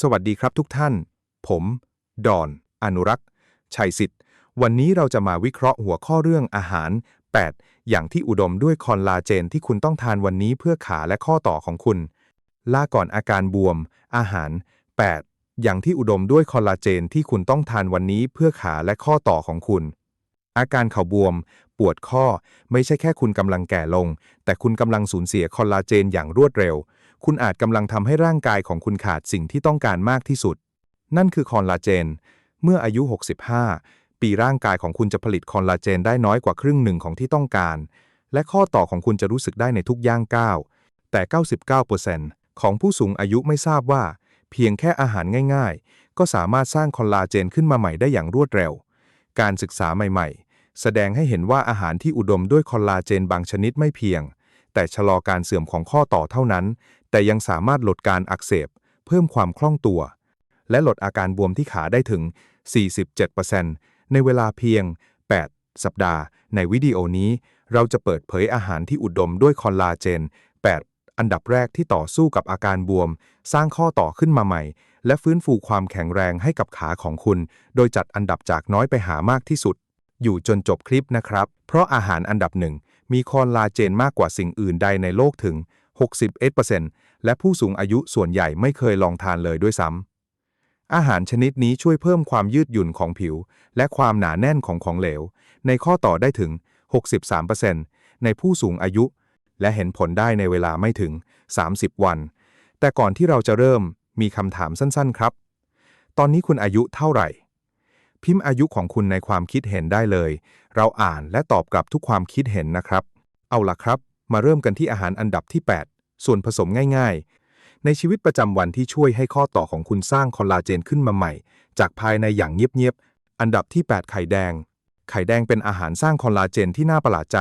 สวัสดีครับทุกท่าน ผม ดอน อนุรักษ์ ชัยสิทธิ์ วันนี้เราจะมาวิเคราะห์หัวข้อเรื่องอาหาร 8 อย่างที่อุดมด้วยคอลลาเจนที่คุณต้องทานวันนี้เพื่อขาและข้อต่อของคุณ ล่าก่อนอาการบวม อาหาร 8 อย่างที่อุดมด้วยคอลลาเจนที่คุณต้องทานวันนี้เพื่อขาและข้อต่อของคุณ อาการเข่าบวม ปวดข้อ ไม่ใช่แค่คุณกำลังแก่ลง แต่คุณกำลังสูญเสียคอลลาเจนอย่างรวดเร็ว คุณอาจกำลังทำให้ร่างกายของคุณขาดสิ่งที่ต้องการมากที่สุด นั่นคือคอลลาเจน เมื่ออายุ 65 ปีร่างกายของคุณจะผลิตคอลลาเจนได้น้อยกว่าครึ่งหนึ่งของที่ต้องการ และข้อต่อของคุณจะรู้สึกได้ในทุกย่างก้าว แต่ 99%ของผู้สูงอายุไม่ทราบว่า เพียงแค่อาหารง่ายๆ ก็สามารถสร้างคอลลาเจนขึ้นมาใหม่ได้อย่างรวดเร็ว การศึกษาใหม่ๆ แสดงให้เห็นว่าอาหารที่อุดมด้วยคอลลาเจนบางชนิดไม่เพียงแต่ชะลอการเสื่อมของข้อต่อเท่านั้น แต่ยังสามารถลดการอักเสบ เพิ่มความคล่องตัว และลดอาการบวมที่ขาได้ถึง 47%ในเวลาเพียง 8 สัปดาห์ ในวิดีโอนี้ เราจะเปิดเผยอาหารที่อุดมด้วยคอลลาเจน 8 อันดับแรกที่ต่อสู้กับอาการบวม สร้างข้อต่อขึ้นมาใหม่ และฟื้นฟูความแข็งแรงให้กับขาของคุณ โดยจัดอันดับจากน้อยไปหามากที่สุด อยู่จนจบคลิปนะครับ เพราะอาหารอันดับหนึ่งมีคอลลาเจนมากกว่าสิ่งอื่นใดในโลกถึง 61%และผู้สูงอายุส่วนใหญ่ไม่เคยลองทานเลยด้วยซ้ำ อาหารชนิดนี้ช่วยเพิ่มความยืดหยุ่นของผิว และความหนาแน่นของของเหลว ในข้อต่อได้ถึง 63%ในผู้สูงอายุ และเห็นผลได้ในเวลาไม่ถึง 30 วัน แต่ก่อนที่เราจะเริ่มมีคำถามสั้นๆ ครับ ตอนนี้คุณอายุเท่าไหร่ พิมพ์อายุของคุณในความคิดเห็นได้เลย เราอ่านและตอบกลับทุกความคิดเห็นนะครับ เอาล่ะครับ มาเริ่มกันที่อาหารอันดับที่ 8 ส่วนผสมง่ายๆ ในชีวิตประจำวันที่ช่วยให้ข้อต่อของคุณสร้างคอลลาเจนขึ้นมาใหม่ จากภายในอย่างเงียบๆ อันดับที่ 8 ไข่แดง ไข่แดงเป็นอาหารสร้างคอลลาเจนที่น่าประหลาดใจ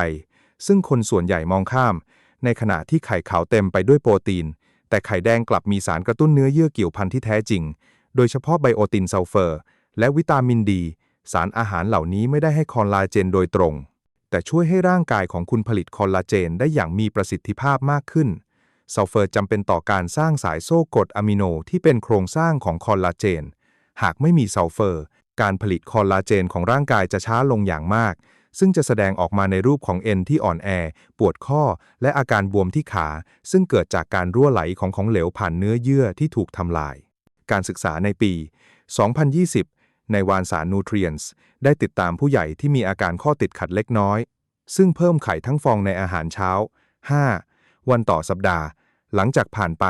ซึ่งคนส่วนใหญ่มองข้าม ในขณะที่ไข่ขาวเต็มไปด้วยโปรตีน แต่ไข่แดงกลับมีสารกระตุ้นเนื้อเยื่อเกี่ยวพันที่แท้จริง โดยเฉพาะไบโอตินซัลเฟอร์ และวิตามินดี สารอาหารเหล่านี้ไม่ได้ให้คอลลาเจนโดยตรง แต่ช่วยให้ร่างกายของคุณผลิตคอลลาเจนได้อย่างมีประสิทธิภาพมากขึ้นซัลเฟอร์จำเป็นต่อการสร้างสายโซ่กรดอะมิโนที่เป็นโครงสร้างของคอลลาเจน หากไม่มีซัลเฟอร์ การผลิตคอลลาเจนของร่างกายจะช้าลงอย่างมาก ซึ่งจะแสดงออกมาในรูปของเอ็นที่อ่อนแอ ปวดข้อ และอาการบวมที่ขา ซึ่งเกิดจากการรั่วไหลของของเหลวผ่านเนื้อเยื่อที่ถูกทำลาย การศึกษาในปี 2020 ในวารสารนูทรีนส์ได้ติดตามผู้ใหญ่ที่มีอาการข้อติดขัดเล็กน้อย ซึ่งเพิ่มไข่ทั้งฟองในอาหารเช้า 5 วันต่อสัปดาห์ หลังจากผ่านไป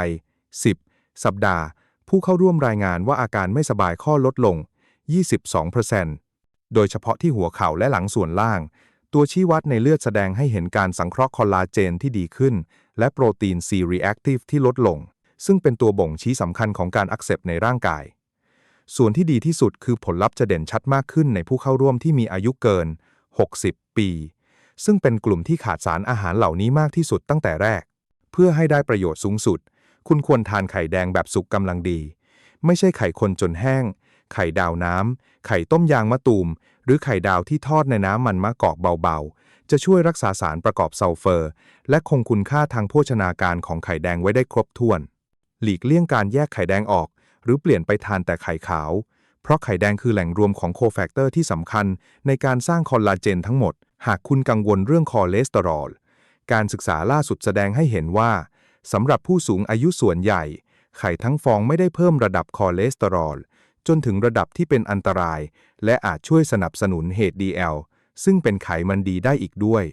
10 สัปดาห์ ผู้เข้าร่วมรายงานว่าอาการไม่สบายข้อลดลง 22%โดยเฉพาะที่หัวเข่าและหลังส่วนล่าง ตัวชี้วัดในเลือดแสดงให้เห็นการสังเคราะห์คอลลาเจนที่ดีขึ้น และโปรตีน C-reactive ที่ลดลง ซึ่งเป็นตัวบ่งชี้สำคัญของการอักเสบในร่างกาย ส่วนที่ดีที่สุดคือผลลัพธ์จะเด่นชัดมากขึ้นในผู้เข้าร่วมที่มีอายุเกิน 60 ปี ซึ่งเป็นกลุ่มที่ขาดสารอาหารเหล่านี้มากที่สุดตั้งแต่แรก เพื่อให้ได้ประโยชน์สูงสุด คุณควรทานไข่แดงแบบสุกกำลังดี ไม่ใช่ไข่คนจนแห้ง ไข่ดาวน้ำ ไข่ต้มยางมะตูม หรือไข่ดาวที่ทอดในน้ำมันมะกอกเบาๆ จะช่วยรักษาสารประกอบซัลเฟอร์ และคงคุณค่าทางโภชนาการของไข่แดงไว้ได้ครบถ้วน หลีกเลี่ยงการแยกไข่แดงออก หรือเปลี่ยนไปทานแต่ไข่ขาว เพราะไข่แดงคือแหล่งรวมของโคแฟกเตอร์ที่สำคัญในการสร้างคอลลาเจนทั้งหมด หากคุณกังวลเรื่องคอเลสเตอรอล การศึกษาล่าสุดแสดงให้เห็นว่าสำหรับผู้สูงอายุส่วนใหญ่ ไข่ทั้งฟองไม่ได้เพิ่มระดับคอเลสเตอรอล จนถึงระดับที่เป็นอันตราย และอาจช่วยสนับสนุน HDL ซึ่งเป็นไขมันดีได้อีกด้วย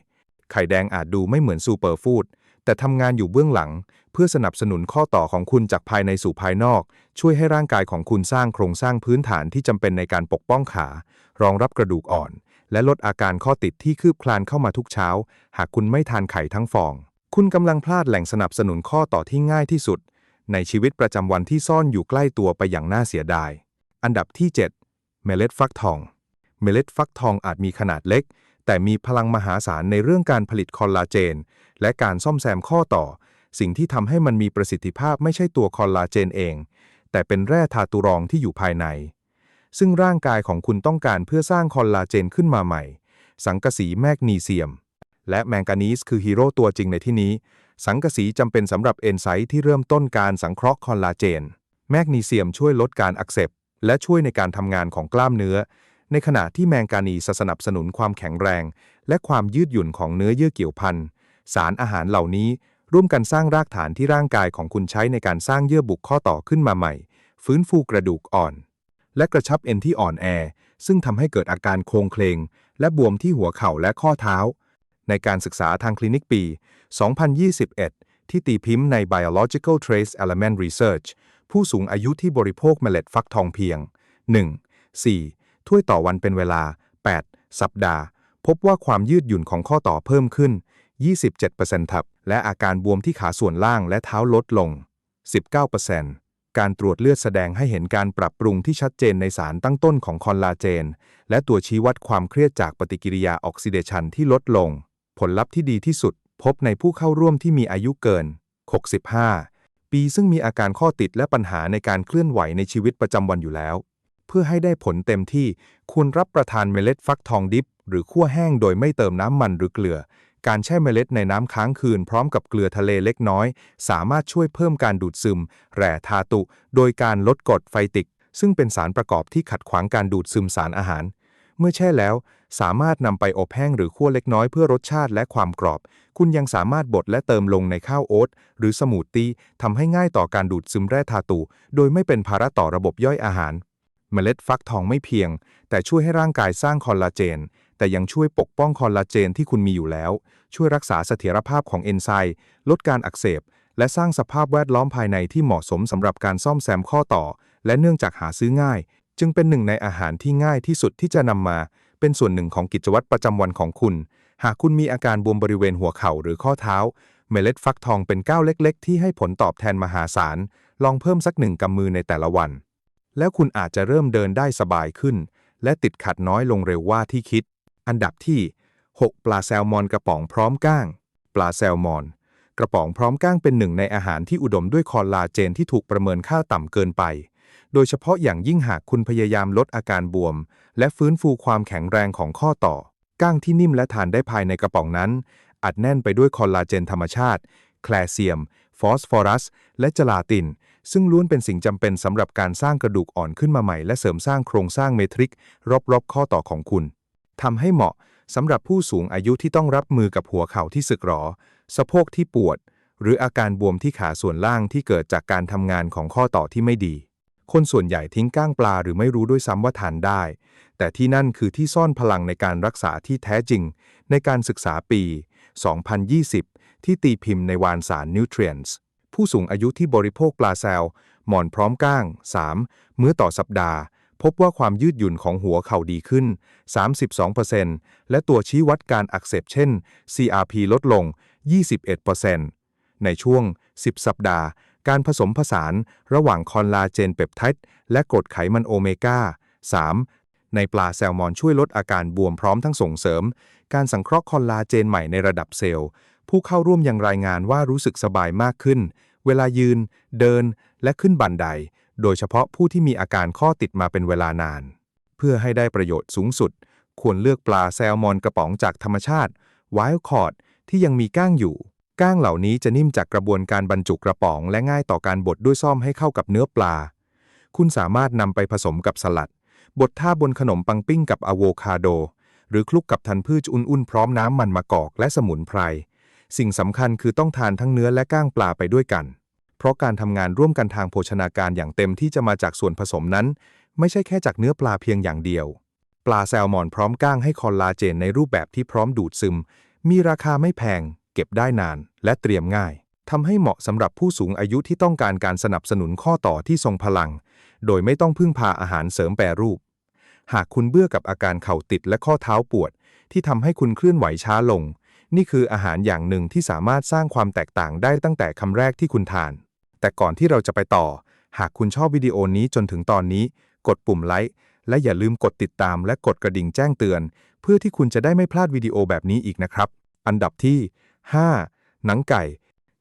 ไข่แดงอาจดูไม่เหมือนซูเปอร์ฟู้ด แต่ทำงานอยู่เบื้องหลัง เพื่อสนับสนุนข้อต่อของคุณจากภายในสู่ภายนอก ช่วยให้ร่างกายของคุณสร้างโครงสร้างพื้นฐานที่จำเป็นในการปกป้องขา รองรับกระดูกอ่อน และลดอาการข้อติดที่คืบคลานเข้ามาทุกเช้า หากคุณไม่ทานไข่ทั้งฟอง คุณกำลังพลาดแหล่งสนับสนุนข้อต่อที่ง่ายที่สุด ในชีวิตประจำวันที่ซ่อนอยู่ใกล้ตัวไปอย่างน่าเสียดาย อันดับที่ 7 เมล็ดฟักทอง เมล็ดฟักทองอาจมีขนาดเล็ก แต่มีพลังมหาศาลในเรื่องการผลิตคอลลาเจน และการซ่อมแซมข้อต่อ สิ่งที่ทำให้มันมีประสิทธิภาพไม่ใช่ตัวคอลลาเจนเอง แต่เป็นแร่ธาตุรองที่อยู่ภายใน ซึ่งร่างกายของคุณต้องการเพื่อสร้างคอลลาเจนขึ้นมาใหม่ สังกะสีแมกนีเซียม และแมงกานีสคือฮีโร่ตัวจริงในที่นี้ สังกะสีจำเป็นสำหรับเอนไซม์ที่เริ่มต้นการสังเคราะห์คอลลาเจน แมกนีเซียมช่วยลดการอักเสบและช่วยในการทำงานของกล้ามเนื้อ ในขณะที่แมงกานีสนับสนุนความแข็งแรง และความยืดหยุ่นของเนื้อเยื่อเกี่ยวพันสารอาหารเหล่านี้ร่วมกันสร้างรากฐานที่ร่างกายของคุณใช้ในการสร้างเยื่อบุข้อต่อขึ้นมาใหม่ ฟื้นฟูกระดูกอ่อน และกระชับเอ็นที่อ่อนแอ ซึ่งทำให้เกิดอาการโครงเคลง และบวมที่หัวเข่าและข้อเท้า ในการศึกษาทางคลินิกปี 2021 ที่ตีพิมพ์ใน Biological Trace Element Research ผู้สูงอายุที่บริโภคเมล็ดฟักทองเพียง 1. 4. ถ้วยต่อวันเป็นเวลา 8 สัปดาห์ พบว่าความยืดหยุ่นของข้อต่อเพิ่มขึ้น 27%ทับ และอาการบวมที่ขาส่วนล่างและเท้าลดลง 19%การตรวจเลือดแสดงให้เห็นการปรับปรุงที่ชัดเจนในสารตั้งต้นของคอลลาเจน และตัวชี้วัดความเครียดจากปฏิกิริยาออกซิเดชันที่ลดลง ผลลัพธ์ที่ดีที่สุด พบในผู้เข้าร่วมที่มีอายุเกิน 65 ปีซึ่งมีอาการข้อติดและปัญหาในการเคลื่อนไหวในชีวิตประจำวันอยู่แล้ว เพื่อให้ได้ผลเต็มที่ควรรับประทานเมล็ดฟักทองดิบ หรือคั่วแห้งโดยไม่เติมน้ำมันหรือเกลือ การแช่เมล็ดในน้ำค้างคืนพร้อมกับเกลือทะเลเล็กน้อย สามารถช่วยเพิ่มการดูดซึม แร่ธาตุ โดยการลดกรดไฟติก ซึ่งเป็นสารประกอบที่ขัดขวางการดูดซึมสารอาหาร เมื่อแช่แล้ว สามารถนำไปอบแห้งหรือคั่วเล็กน้อยเพื่อรสชาติและความกรอบ คุณยังสามารถบดและเติมลงในข้าวโอ๊ตหรือสมูทตี้ทำให้ง่ายต่อการดูดซึมแร่ธาตุ โดยไม่เป็นภาระต่อระบบย่อยอาหาร เมล็ดฟักทองไม่เพียง แต่ช่วยให้ร่างกายสร้างคอลลาเจน แต่ยังช่วยปกป้องคอลลาเจนที่คุณมีอยู่แล้ว ช่วยรักษาเสถียรภาพของเอนไซม์ลดการอักเสบ และสร้างสภาพแวดล้อมภายในที่เหมาะสมสำหรับการซ่อมแซมข้อต่อ และเนื่องจากหาซื้อง่าย จึงเป็นหนึ่งในอาหารที่ง่ายที่สุดที่จะนำมา เป็นส่วนหนึ่งของกิจวัตรประจำวันของคุณ หากคุณมีอาการบวมบริเวณหัวเข่าหรือข้อเท้า เมล็ดฟักทองเป็นก้าวเล็ก ๆ ที่ให้ผลตอบแทนมหาศาลลองเพิ่มสักหนึ่งกำมือในแต่ละวัน แล้วคุณอาจจะเริ่มเดินได้สบายขึ้น และติดขัดน้อยลงเร็วว่าที่คิด อันดับที่ 6 ปลาแซลมอนกระป๋องพร้อมก้าง ปลาแซลมอน กระป๋องพร้อมก้างเป็นหนึ่งในอาหารที่อุดมด้วยคอลลาเจนที่ถูกประเมินค่าต่ำเกินไป โดยเฉพาะอย่างยิ่งหากคุณพยายามลดอาการบวม และฟื้นฟูความแข็งแรงของข้อต่อ ก้างที่นิ่มและทานได้ภายในกระป๋องนั้น อัดแน่นไปด้วยคอลลาเจนธรรมชาติ แคลเซียม ฟอสฟอรัส และจลาติน ซึ่งล้วนเป็นสิ่งจำเป็นสำหรับการสร้างกระดูกอ่อนขึ้นมาใหม่ และเสริมสร้างโครงสร้างเมทริก รอบๆ ข้อต่อของคุณทำให้เหมาะสำหรับผู้สูงอายุที่ต้องรับมือกับหัวเข่าที่สึกหรอ สะโพกที่ปวด หรืออาการบวมที่ขาส่วนล่างที่เกิดจากการทำงานของข้อต่อที่ไม่ดี คนส่วนใหญ่ทิ้งก้างปลาหรือไม่รู้ด้วยซ้ำว่าทานได้ แต่ที่นั่นคือที่ซ่อนพลังในการรักษาที่แท้จริง ในการศึกษาปี 2020 ที่ตีพิมพ์ในวารสาร Nutrients ผู้สูงอายุที่บริโภคปลาแซลหมอนพร้อมก้าง 3 มื้อต่อสัปดาห์ พบว่าความยืดหยุ่นของหัวเข่าดีขึ้น 32%และตัวชี้วัดการอักเสบเช่น CRP ลดลง 21%ในช่วง 10 สัปดาห์ การผสมผสานระหว่างคอลลาเจนเปปไทด์และกรดไขมันโอเมก้า 3 ในปลาแซลมอนช่วยลดอาการบวมพร้อมทั้งส่งเสริม การสังเคราะห์คอลลาเจนใหม่ในระดับเซลล์ ผู้เข้าร่วมยังรายงานว่ารู้สึกสบายมากขึ้น เวลายืน เดิน และขึ้นบันได โดยเฉพาะผู้ที่มีอาการข้อติดมาเป็นเวลานาน เพื่อให้ได้ประโยชน์สูงสุด ควรเลือกปลาแซลมอนกระป๋องจากธรรมชาติ Wild Caught ที่ยังมีก้างอยู่ ก้างเหล่านี้จะนิ่มจากกระบวนการบรรจุกระป๋องและง่ายต่อการบดด้วยซ่อมให้เข้ากับเนื้อปลา คุณสามารถนำไปผสมกับสลัด บดท่าบนขนมปังปิ้งกับอะโวคาโด หรือคลุกกับทันพืชอุ่นๆพร้อมน้ำมันมะกอกและสมุนไพร สิ่งสำคัญคือต้องทานทั้งเนื้อและก้างปลาไปด้วยกัน เพราะการทำงานร่วมกันทางโภชนาการอย่างเต็มที่จะมาจากส่วนผสมนั้น ไม่ใช่แค่จากเนื้อปลาเพียงอย่างเดียว ปลาแซลมอนพร้อมก้างให้คอลลาเจนในรูปแบบที่พร้อมดูดซึม มีราคาไม่แพง เก็บได้นาน และเตรียมง่ายทำให้เหมาะสำหรับผู้สูงอายุที่ต้องการการสนับสนุนข้อต่อที่ทรงพลัง โดยไม่ต้องพึ่งพาอาหารเสริมแปรรูป หากคุณเบื่อกับอาการเข่าติดและข้อเท้าปวด ที่ทำให้คุณเคลื่อนไหวช้าลง นี่คืออาหารอย่างหนึ่งที่สามารถสร้างความแตกต่างได้ตั้งแต่คำแรกที่คุณทาน แต่ก่อนที่เราจะไปต่อ หากคุณชอบวิดีโอนี้จนถึงตอนนี้ กดปุ่มไลค์และอย่าลืมกดติดตามและกดกระดิ่งแจ้งเตือน เพื่อที่คุณจะได้ไม่พลาดวิดีโอแบบนี้อีกนะครับ อันดับที่ 5. หนังไก่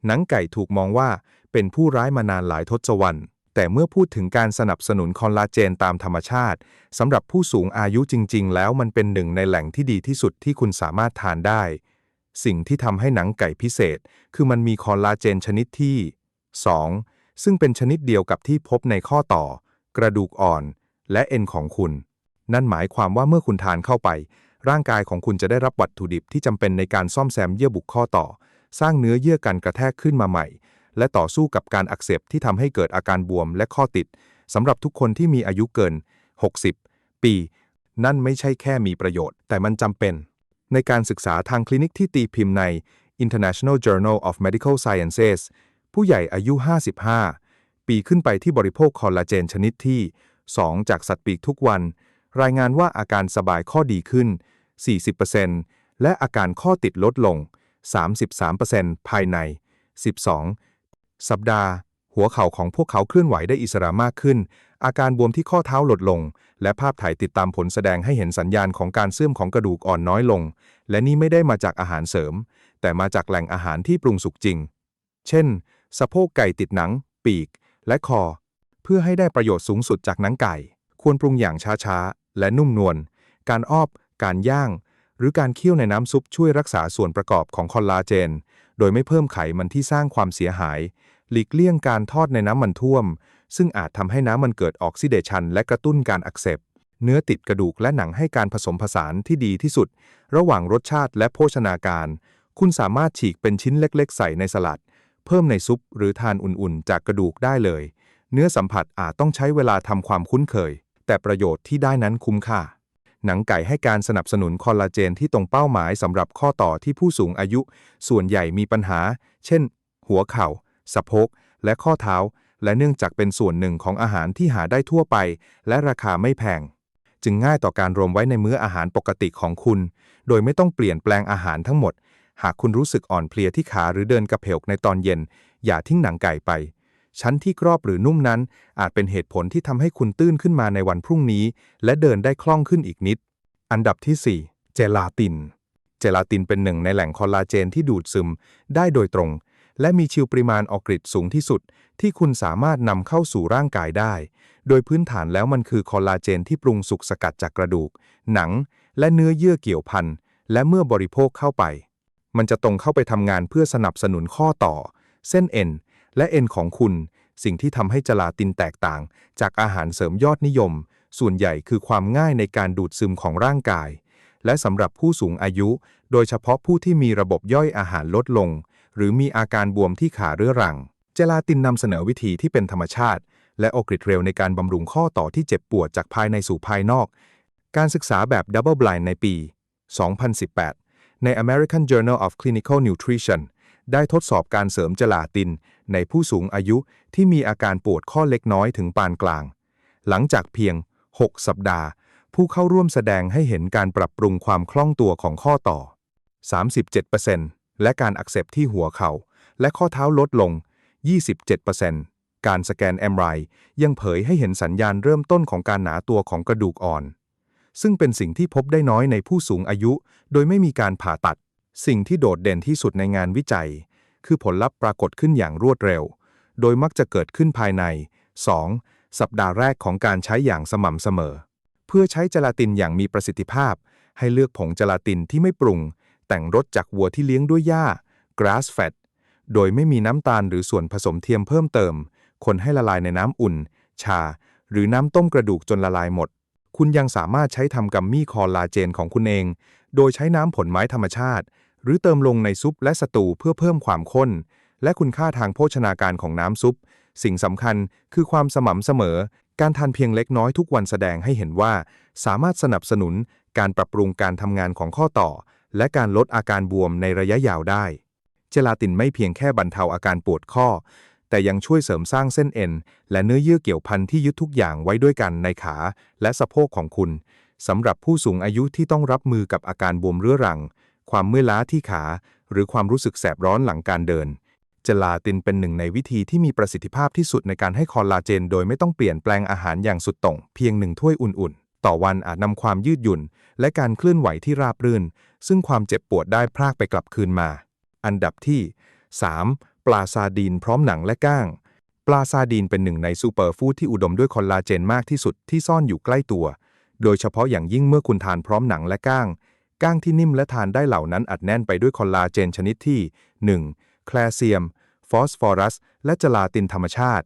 หนังไก่ถูกมองว่าเป็นผู้ร้ายมานานหลายทศวรรษแต่เมื่อพูดถึงการสนับสนุนคอลลาเจนตามธรรมชาติสำหรับผู้สูงอายุจริง ๆ แล้วมันเป็นหนึ่งในแหล่งที่ดีที่สุดที่คุณสามารถทานได้ สิ่งที่ทำให้หนังไก่พิเศษ คือมันมีคอลลาเจนชนิดที่ 2. ซึ่งเป็นชนิดเดียวกับที่พบในข้อต่อ กระดูกอ่อน และเอ็นของคุณ นั่นหมายความว่าเมื่อคุณทานเข้าไป ร่างกายของคุณจะได้รับวัตถุดิบที่จำเป็นในการซ่อมแซมเยื่อบุข้อต่อ สร้างเนื้อเยื่อกันกระแทกขึ้นมาใหม่ และต่อสู้กับการอักเสบที่ทำให้เกิดอาการบวมและข้อติดสำหรับทุกคนที่มีอายุเกิน 60 ปี นั่นไม่ใช่แค่มีประโยชน์ แต่มันจำเป็น ในการศึกษาทางคลินิกที่ตีพิมพ์ใน International Journal of Medical Sciences ผู้ใหญ่อายุ 55 ปีขึ้นไปที่บริโภคคอลลาเจนชนิดที่ 2 จากสัตว์ปีกทุกวัน รายงานว่าอาการสบายข้อดีขึ้น 40%และอาการข้อติดลดลง 33%ภายใน 12 สัปดาห์ หัวเข่าของพวกเขาเคลื่อนไหวได้อิสระมากขึ้น อาการบวมที่ข้อเท้าลดลง และภาพถ่ายติดตามผลแสดงให้เห็นสัญญาณของการเสื่อมของกระดูกอ่อนน้อยลง และนี่ไม่ได้มาจากอาหารเสริม แต่มาจากแหล่งอาหารที่ปรุงสุกจริง เช่น สะโพกไก่ติดหนัง ปีก และคอ เพื่อให้ได้ประโยชน์สูงสุดจากหนังไก่ ควรปรุงอย่างช้าๆ และนุ่มนวล การอ้อบ การย่าง หรือการเคี่ยวในน้ำซุปช่วยรักษาส่วนประกอบของคอลลาเจน โดยไม่เพิ่มไขมันที่สร้างความเสียหาย หลีกเลี่ยงการทอดในน้ำมันท่วม ซึ่งอาจทำให้น้ำมันเกิดออกซิเดชันและกระตุ้นการอักเสบเนื้อติดกระดูกและหนังให้การผสมผสานที่ดีที่สุด ระหว่างรสชาติและโภชนาการ คุณสามารถฉีกเป็นชิ้นเล็กๆ ใส่ในสลัด เพิ่มในซุปหรือทานอุ่นๆ จากกระดูกได้เลย เนื้อสัมผัสอาจต้องใช้เวลาทำความคุ้นเคย แต่ประโยชน์ที่ได้นั้นคุ้มค่า หนังไก่ให้การสนับสนุนคอลลาเจนที่ตรงเป้าหมายสำหรับข้อต่อที่ผู้สูงอายุ ส่วนใหญ่มีปัญหา เช่น หัวเข่า สะโพก และข้อเท้า และเนื่องจากเป็นส่วนหนึ่งของอาหารที่หาได้ทั่วไป และราคาไม่แพง จึงง่ายต่อการรวมไว้ในมื้ออาหารปกติของคุณ โดยไม่ต้องเปลี่ยนแปลงอาหารทั้งหมด หากคุณรู้สึกอ่อนเพลียที่ขาหรือเดินกระเพกในตอนเย็น อย่าทิ้งหนังไก่ไป ชั้นที่กรอบหรือนุ่มนั้น อาจเป็นเหตุผลที่ทำให้คุณตื้นขึ้นมาในวันพรุ่งนี้ และเดินได้คล่องขึ้นอีกนิด อันดับที่ 4 เจลาติน เจลาตินเป็นหนึ่งในแหล่งคอลลาเจนที่ดูดซึม ได้โดยตรง และมีชิวปริมาณออกฤทธิ์สูงที่สุด ที่คุณสามารถนำเข้าสู่ร่างกายได้ โดยพื้นฐานแล้วมันคือคอลลาเจนที่ปรุงสุกสกัดจากกระดูก หนัง และเนื้อเยื่อเกี่ยวพันและเมื่อบริโภคเข้าไป มันจะตรงเข้าไปทำงานเพื่อสนับสนุนข้อต่อ เส้นเอ็นและเอ็นของคุณ สิ่งที่ทำให้จลาตินแตกต่าง จากอาหารเสริมยอดนิยม ส่วนใหญ่คือความง่ายในการดูดซึมของร่างกายและสำหรับผู้สูงอายุ โดยเฉพาะผู้ที่มีระบบย่อยอาหารลดลง หรือมีอาการบวมที่ขาเรื้อรัง เจลาตินนำเสนอวิธีที่เป็นธรรมชาติ และออกฤทธิ์เร็วในการบำรุงข้อต่อที่เจ็บปวดจากภายในสู่ภายนอก การศึกษาแบบ Double Blind ในปี 2018 ใน American Journal of Clinical Nutrition ได้ทดสอบการเสริมเจลาติน ในผู้สูงอายุที่มีอาการปวดข้อเล็กน้อยถึงปานกลาง หลังจากเพียง 6 สัปดาห์ ผู้เข้าร่วมแสดงให้เห็นการปรับปรุงความคล่องตัวของข้อต่อ 37% และการอักเสบที่หัวเขา่าและข้อเท้าลดลง 27%การสแกน MRI ยังเผยให้เห็นสัญญาณเริ่มต้นของการหนาตัวของกระดูกอ่อน ซึ่งเป็นสิ่งที่พบได้น้อยในผู้สูงอายุ โดยไม่มีการผ่าตัด สิ่งที่โดดเด่นที่สุดในงานวิจัย คือผลลัพธ์ปรากฏขึ้นอย่างรวดเร็ว โดยมักจะเกิดขึ้นภายใน 2. สัปดาห์แรกของการใช้อย่างสม่ำเสมอ เพื่อใช้เจลาตินอย่างมีประสิทธิภาพ ให้เลือกผงเจลาตินที่ไม่ปรุง แต่งรสจากวัวที่เลี้ยงด้วยหญ้า grass fed โดยไม่มีน้ำตาลหรือส่วนผสมเทียมเพิ่มเติม คนให้ละลายในน้ำอุ่น ชา หรือน้ำต้มกระดูกจนละลายหมด คุณยังสามารถใช้ทำกัมมี่คอลลาเจนของคุณเอง โดยใช้น้ำผลไม้ธรรมชาติ หรือเติมลงในซุปและสตูเพื่อเพิ่มความข้น และคุณค่าทางโภชนาการของน้ำซุป สิ่งสำคัญคือความสม่ำเสมอ การทานเพียงเล็กน้อยทุกวันแสดงให้เห็นว่า สามารถสนับสนุนการปรับปรุงการทำงานของข้อต่อ และการลดอาการบวมในระยะยาวได้ เจลาตินไม่เพียงแค่บรรเทาอาการปวดข้อ แต่ยังช่วยเสริมสร้างเส้นเอ็น และเนื้อเยื่อเกี่ยวพันที่ยึดทุกอย่างไว้ด้วยกันในขาและสะโพกของคุณสำหรับผู้สูงอายุที่ต้องรับมือกับอาการบวมเรื้อรัง ความเมื่อยล้าที่ขา หรือความรู้สึกแสบร้อนหลังการเดินเจลาตินเป็นหนึ่งในวิธีที่มีประสิทธิภาพที่สุดในการให้คอลลาเจน โดยไม่ต้องเปลี่ยนแปลงอาหารอย่างสุดต่ง เพียงหนึ่งถ้วยอุ่นๆ ต่อวันอาจนำความยืดหยุ่น และการเคลื่อนไหวที่ราบรื่น ซึ่งความเจ็บปวดได้พรากไปกลับคืนมา อันดับที่ 3. ปลาซาดีนพร้อมหนังและก้าง ปลาซาดีนเป็นหนึ่งในซูเปอร์ฟู้ดที่อุดมด้วยคอลลาเจนมากที่สุดที่ซ่อนอยู่ใกล้ตัว โดยเฉพาะอย่างยิ่งเมื่อคุณทานพร้อมหนังและก้างก้างที่นิ่มและทานได้เหล่านั้นอัดแน่นไปด้วยคอลลาเจนชนิดที่ 1. แคลเซียม ฟอสฟอรัส และจลาตินธรรมชาติ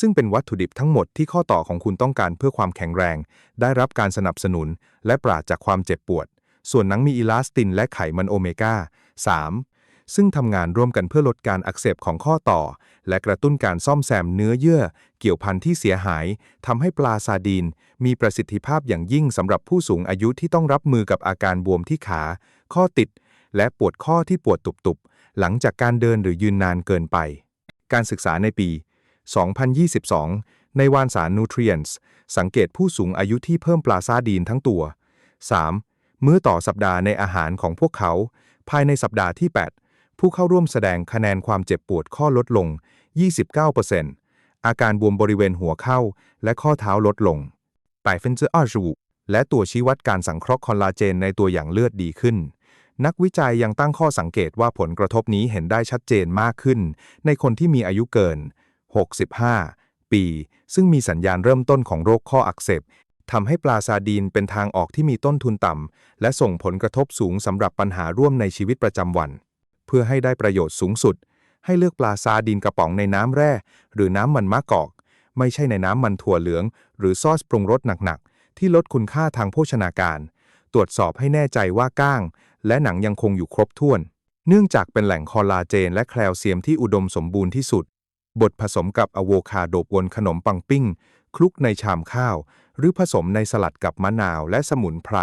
ซึ่งเป็นวัตถุดิบทั้งหมดที่ข้อต่อของคุณต้องการเพื่อความแข็งแรง ได้รับการสนับสนุน และปราศจากความเจ็บปวด ส่วนหนังมีอิลาสตินและไขมันโอเมก้า 3 ซึ่งทำงานร่วมกันเพื่อลดการอักเสบของข้อต่อ และกระตุ้นการซ่อมแซมเนื้อเยื่อ เกี่ยวพันที่เสียหายทำให้ปลาซาดีน มีประสิทธิภาพอย่างยิ่งสำหรับผู้สูงอายุที่ต้องรับมือกับอาการบวมที่ขา ข้อติด และปวดข้อที่ปวดตุบๆหลังจากการเดินหรือยืนนานเกินไป การศึกษาในปี 2022 ในวารสาร Nutrients สังเกตผู้สูงอายุที่เพิ่มปลาซาดีนทั้งตัว 3. มื้อต่อสัปดาห์ในอาหารของพวกเขา ภายในสัปดาห์ที่ 8 ผู้เข้าร่วมแสดงคะแนนความเจ็บปวดข้อลดลง 29%อาการบวมบริเวณหัวเข่าและข้อเท้าลดลง25%และตัวชี้วัดการสังเคราะห์คอลลาเจนในตัวอย่างเลือดดีขึ้น นักวิจัยยังตั้งข้อสังเกตว่าผลกระทบนี้เห็นได้ชัดเจนมากขึ้น ในคนที่มีอายุเกิน 65 ปี ซึ่งมีสัญญาณเริ่มต้นของโรคข้ออักเสบทำให้ปลาซาดีนเป็นทางออกที่มีต้นทุนต่ำ และส่งผลกระทบสูงสำหรับปัญหาร่วมในชีวิตประจำวัน เพื่อให้ได้ประโยชน์สูงสุด ให้เลือกปลาซาดีนกระป๋องในน้ำแร่ หรือน้ำมันมะกอก ไม่ใช่ในน้ำมันถั่วเหลือง หรือซอสปรุงรสหนักๆ ที่ลดคุณค่าทางโภชนาการ ตรวจสอบให้แน่ใจว่าก้าง และหนังยังคงอยู่ครบถ้วน เนื่องจากเป็นแหล่งคอลลาเจน และแคลเซียมที่อุดมสมบูรณ์ที่สุด บดผสมกับอะโวคาโดบนขนมปังปิ้ง คลุกในชามข้าว หรือผสมในสลัดกับมะนาวและสมุนไพร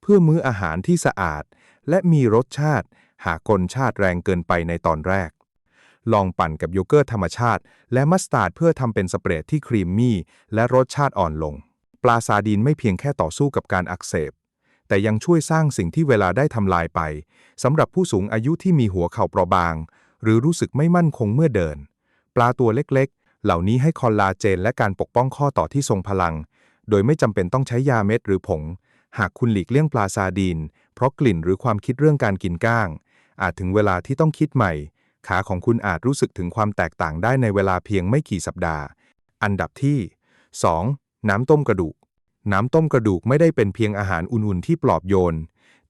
เพื่อมื้ออาหารที่สะอาด และมีรสชาติ หากลชาติแรงเกินไปในตอนแรก ลองปั่นกับโยเกิร์ตธรรมชาติ และมัสตาร์ดเพื่อทำเป็นสเปรดที่ครีมมี่ และรสชาติอ่อนลง ปลาซาดีนไม่เพียงแค่ต่อสู้กับการอักเสบแต่ยังช่วยสร้างสิ่งที่เวลาได้ทำลายไปสำหรับผู้สูงอายุที่มีหัวเข่าเปราะบาง หรือรู้สึกไม่มั่นคงเมื่อเดิน ปลาตัวเล็กๆ เหล่านี้ให้คอลลาเจนและการปกป้องข้อต่อที่ทรงพลัง โดยไม่จำเป็นต้องใช้ยาเม็ดหรือผง หากคุณหลีกเลี่ยงปลาซาดีน เพราะกลิ่นหรือความคิดเรื่องการกินก้าง อาจถึงเวลาที่ต้องคิดใหม่ ขาของคุณอาจรู้สึกถึงความแตกต่างได้ในเวลาเพียงไม่กี่สัปดาห์ อันดับที่ 2. น้ำต้มกระดูก น้ำต้มกระดูกไม่ได้เป็นเพียงอาหารอุ่นๆที่ปลอบโยน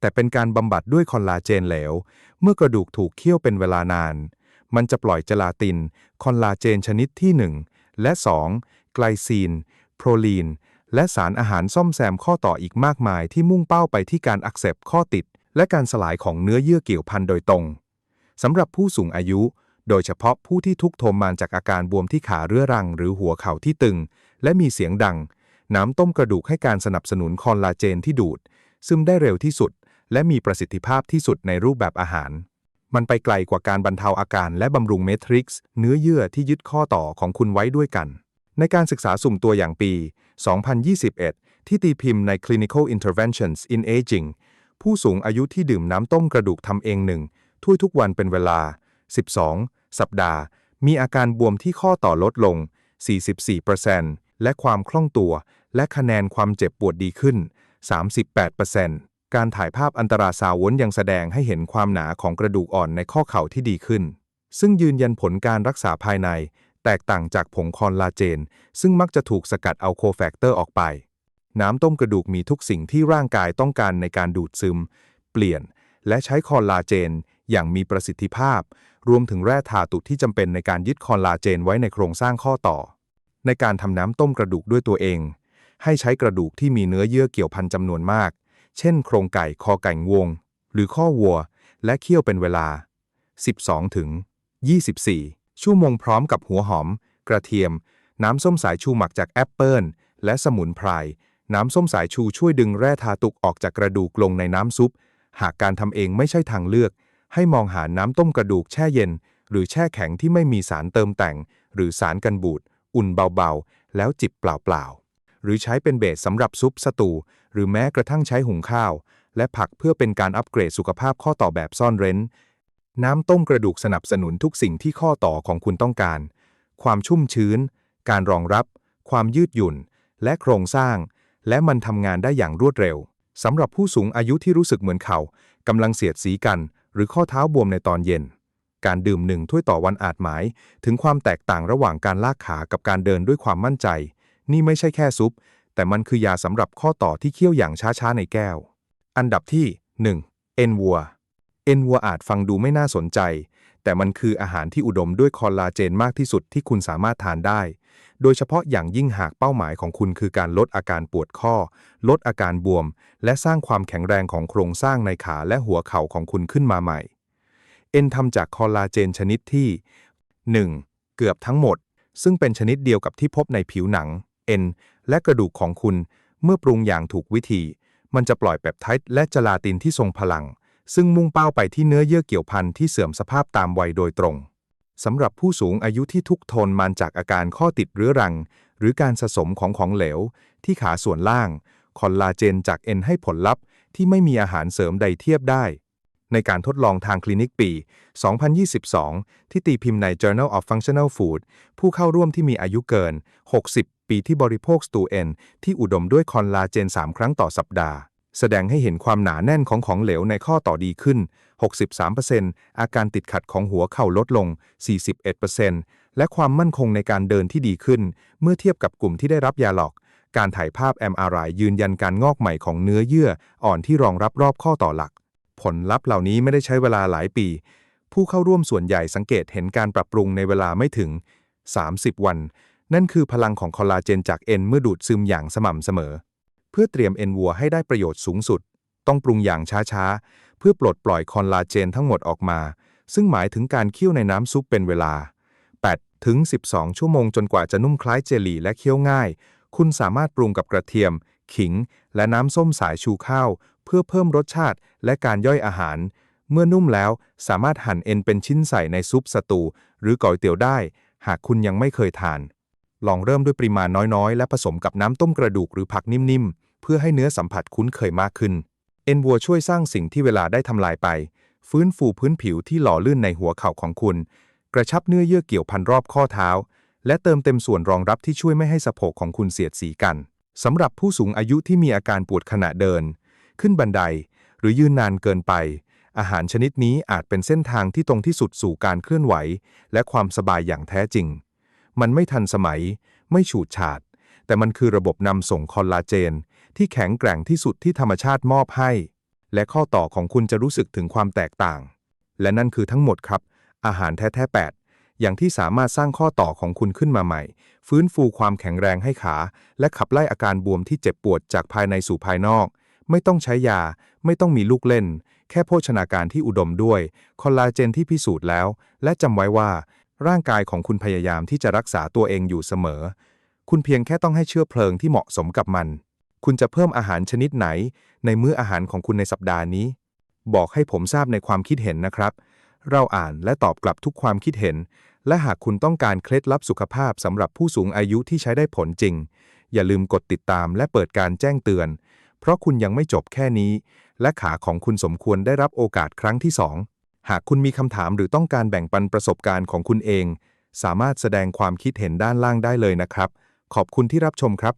แต่เป็นการบำบัดด้วยคอลลาเจนเหลว เมื่อกระดูกถูกเคี่ยวเป็นเวลานาน มันจะปล่อยเจลาติน คอลลาเจนชนิดที่ 1 และ 2 ไกลซีนโปรลีน และสารอาหารซ่อมแซมข้อต่ออีกมากมายที่มุ่งเป้าไปที่การอักเสบข้อติด และการสลายของเนื้อเยื่อเกี่ยวพันโดยตรงสำหรับผู้สูงอายุ โดยเฉพาะผู้ที่ทุกข์ทรมานจากอาการบวมที่ขาเรื้อรัง หรือหัวเข่าที่ตึง และมีเสียงดัง น้ำต้มกระดูกให้การสนับสนุนคอลลาเจนที่ดูด ซึมได้เร็วที่สุด และมีประสิทธิภาพที่สุดในรูปแบบอาหาร มันไปไกลกว่าการบรรเทาอาการและบำรุงเมทริกซ์เนื้อเยื่อที่ยึดข้อต่อของคุณไว้ด้วยกัน ในการศึกษาสุ่มตัวอย่างปี 2021 ที่ตีพิมพ์ใน Clinical Interventions in Aging ผู้สูงอายุที่ดื่มน้ำต้มกระดูกทำเองหนึ่งถ้วยทุกวันเป็นเวลา 12 สัปดาห์ มีอาการบวมที่ข้อต่อลดลง 44%และความคล่องตัว และคะแนนความเจ็บปวดดีขึ้น 38% การถ่ายภาพอันตราซาวน์ยังแสดงให้เห็นความหนาของกระดูกอ่อนในข้อเข่าที่ดีขึ้น ซึ่งยืนยันผลการรักษาภายใน แตกต่างจากผงคอลลาเจน ซึ่งมักจะถูกสกัดเอาโคแฟกเตอร์ออกไป น้ำต้มกระดูกมีทุกสิ่งที่ร่างกายต้องการในการดูดซึม เปลี่ยน และใช้คอลลาเจน อย่างมีประสิทธิภาพ รวมถึงแร่ธาตุที่จำเป็นในการยึดคอลลาเจนไว้ในโครงสร้างข้อต่อ ในการทำน้ำต้มกระดูกด้วยตัวเอง ให้ใช้กระดูกที่มีเนื้อเยื่อเกี่ยวพันจำนวนมาก เช่นโครงไก่คอไก่งวง หรือข้อวัว และเคี่ยวเป็นเวลา 12 ถึง 24 ชั่วโมงพร้อมกับหัวหอม กระเทียม น้ำส้มสายชูหมักจากแอปเปิลและสมุนไพร น้ำส้มสายชูช่วยดึงแร่ธาตุออกจากกระดูกลงในน้ำซุป หากการทำเองไม่ใช่ทางเลือก ให้มองหาน้ำต้มกระดูกแช่เย็น หรือแช่แข็งที่ไม่มีสารเติมแต่ง หรือสารกันบูด อุ่นเบาๆ แล้วจิบเปล่าๆ หรือใช้เป็นเบสสำหรับซุปสตู หรือแม้กระทั่งใช้หุงข้าว และผักเพื่อเป็นการอัปเกรดสุขภาพข้อต่อแบบซ่อนเร้น น้ำต้มกระดูกสนับสนุนทุกสิ่งที่ข้อต่อของคุณต้องการ ความชุ่มชื้น การรองรับ ความยืดหยุ่น และโครงสร้าง และมันทำงานได้อย่างรวดเร็วสำหรับผู้สูงอายุที่รู้สึกเหมือนเขากำลังเสียดสีกัน หรือข้อเท้าบวมในตอนเย็นการดื่มหนึ่งถ้วยต่อวันอาจหมาย ถึงความแตกต่างระหว่างการลากขากับการเดินด้วยความมั่นใจ นี่ไม่ใช่แค่ซุป แต่มันคือยาสำหรับข้อต่อที่เคี่ยวอย่างช้าๆในแก้ว อันดับที่ 1. เอ็นวัว เอ็นวัวอาจฟังดูไม่น่าสนใจ แต่มันคืออาหารที่อุดมด้วยคอลลาเจนมากที่สุดที่คุณสามารถทานได้ โดยเฉพาะอย่างยิ่งหากเป้าหมายของคุณคือการลดอาการปวดข้อ ลดอาการบวม และสร้างความแข็งแรงของโครงสร้างในขาและหัวเข่าของคุณขึ้นมาใหม่ เอ็นทำจากคอลลาเจนชนิดที่ 1. เกือบทั้งหมดซึ่งเป็นชนิดเดียวกับที่พบในผิวหนัง เอ็น และกระดูกของคุณ เมื่อปรุงอย่างถูกวิธี มันจะปล่อยเปปไทด์และจลาตินที่ทรงพลัง ซึ่งมุ่งเป้าไปที่เนื้อเยื่อเกี่ยวพันที่เสื่อมสภาพตามวัยโดยตรงสำหรับผู้สูงอายุที่ทุกทนมาจากอาการข้อติดเรื้อรัง หรือการสะสมของของเหลว ที่ขาส่วนล่าง คอลลาเจนจากเอ็นให้ผลลัพธ์ ที่ไม่มีอาหารเสริมใดเทียบได้ ในการทดลองทางคลินิกปี 2022 ที่ตีพิมพ์ใน Journal of Functional Food ผู้เข้าร่วมที่มีอายุเกิน 60 ปีที่บริโภคสตูเอนที่อุดมด้วยคอลลาเจน 3 ครั้งต่อสัปดาห์ แสดงให้เห็นความหนาแน่นของของเหลวในข้อต่อดีขึ้น 63%อาการติดขัดของหัวเข่าลดลง 41%และความมั่นคงในการเดินที่ดีขึ้น เมื่อเทียบกับกลุ่มที่ได้รับยาหลอก การถ่ายภาพ MRI ยืนยันการงอกใหม่ของเนื้อเยื่ออ่อนที่รองรับรอบข้อต่อหลัก ผลลัพธ์เหล่านี้ไม่ได้ใช้เวลาหลายปี ผู้เข้าร่วมส่วนใหญ่สังเกตเห็นการปรับปรุงในเวลาไม่ถึง 30 วัน นั่นคือพลังของคอลลาเจนจากเอ็นเมื่อดูดซึมอย่างสม่ำเสมอ เพื่อเตรียมเอ็นวัวให้ได้ประโยชน์สูงสุด ต้องปรุงอย่างช้าๆ เพื่อปลดปล่อยคอลลาเจนทั้งหมดออกมา ซึ่งหมายถึงการเคี่ยวในน้ำซุปเป็นเวลา 8 ถึง 12 ชั่วโมงจนกว่าจะนุ่มคล้ายเจลลี่และเคี้ยวง่าย คุณสามารถปรุงกับกระเทียม ขิง และน้ำส้มสายชูข้าว เพื่อเพิ่มรสชาติและการย่อยอาหาร เมื่อนุ่มแล้วสามารถหั่นเอ็นเป็นชิ้นใส่ในซุปสตู หรือก๋วยเตี๋ยวได้ หากคุณยังไม่เคยทาน ลองเริ่มด้วยปริมาณน้อยๆ และผสมกับน้ำต้มกระดูกหรือผักนิ่มๆ เพื่อให้เนื้อสัมผัสคุ้นเคยมากขึ้น เอ็นวัวช่วยสร้างสิ่งที่เวลาได้ทำลายไป ฟื้นฟูพื้นผิวที่หล่อลื่นในหัวเข่าของคุณ กระชับเนื้อเยื่อเกี่ยวพันรอบข้อเท้า และเติมเต็มส่วนรองรับที่ช่วยไม่ให้สะโพกของคุณเสียดสีกันสำหรับผู้สูงอายุที่มีอาการปวดขณะเดิน ขึ้นบันได หรือยืนนานเกินไป อาหารชนิดนี้อาจเป็นเส้นทางที่ตรงที่สุดสู่การเคลื่อนไหว และความสบายอย่างแท้จริง มันไม่ทันสมัย ไม่ฉูดฉาด แต่มันคือระบบนำส่งคอลลาเจน ที่แข็งแกร่งที่สุดที่ธรรมชาติมอบให้ และข้อต่อของคุณจะรู้สึกถึงความแตกต่าง และนั่นคือทั้งหมดครับ อาหารแท้ๆ8อย่างที่สามารถสร้างข้อต่อของคุณขึ้นมาใหม่ ฟื้นฟูความแข็งแรงให้ขา และขับไล่อาการบวมที่เจ็บปวดจากภายในสู่ภายนอก ไม่ต้องใช้ยา ไม่ต้องมีลูกเล่น แค่โภชนาการที่อุดมด้วย คอลลาเจนที่พิสูจน์แล้ว และจำไว้ว่า ร่างกายของคุณพยายามที่จะรักษาตัวเองอยู่เสมอ คุณเพียงแค่ต้องให้เชื้อเพลิงที่เหมาะสมกับมัน คุณจะเพิ่มอาหารชนิดไหน ในมื้ออาหารของคุณในสัปดาห์นี้ บอกให้ผมทราบในความคิดเห็นนะครับ เราอ่านและตอบกลับทุกความคิดเห็น และหากคุณต้องการเคล็ดลับสุขภาพสำหรับผู้สูงอายุที่ใช้ได้ผลจริง อย่าลืมกดติดตามและเปิดการแจ้งเตือน เพราะคุณยังไม่จบแค่นี้ และขาของคุณสมควรได้รับโอกาสครั้งที่2 หากคุณมีคำถามหรือต้องการแบ่งปันประสบการณ์ของคุณเอง สามารถแสดงความคิดเห็นด้านล่างได้เลยนะครับ ขอบคุณที่รับชมครับ